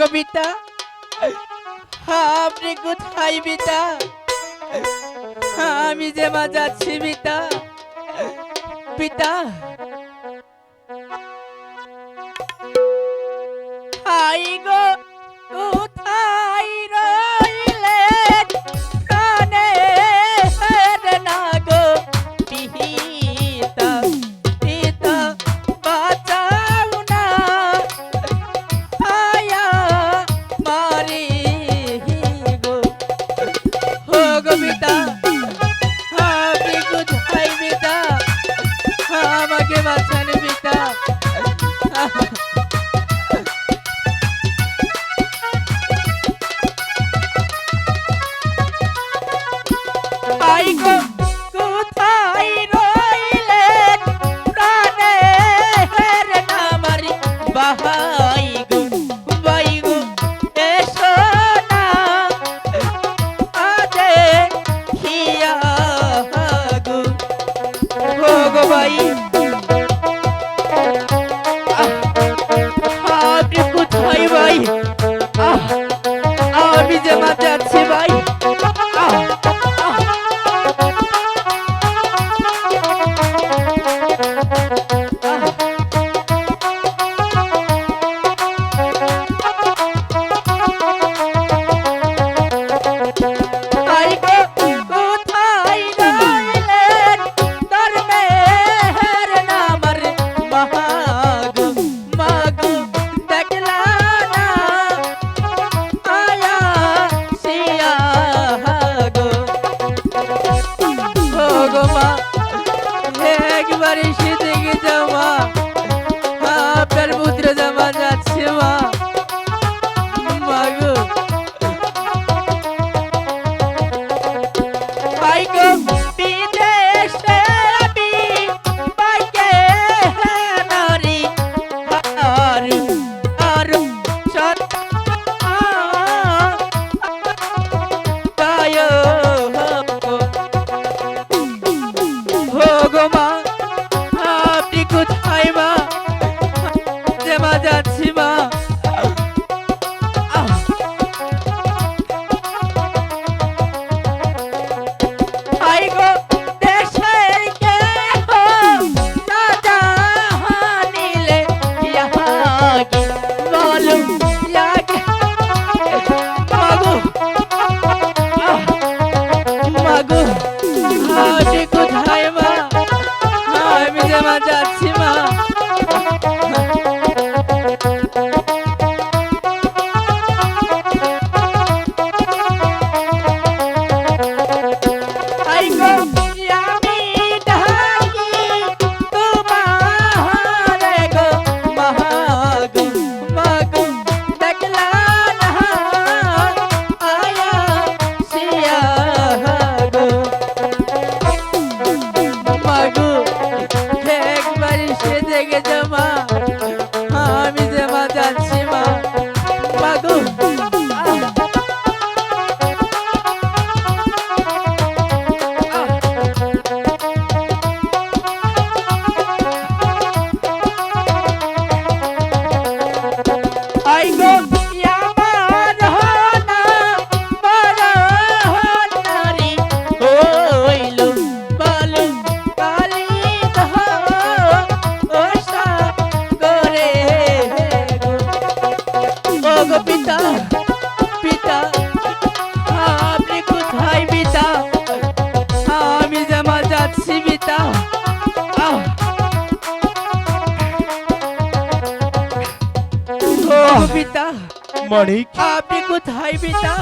কবিতা আপনি কোথায় বিতা? আমি যে মা যাচ্ছি বিতা। পিতা বাড়ি সে থেকে যাওয়া যাচ্ছি 아. পিতা পিতা আপনি কোথায় পিতা আমি জামা যাচ্ছি পিতা পিতা মানিক আপনি কোথায় পিতা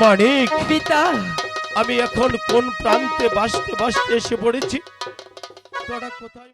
মানিক পিতা আমি এখন কোন প্রান্তে বাসতে বাসতে এসে পড়েছি? কোথায়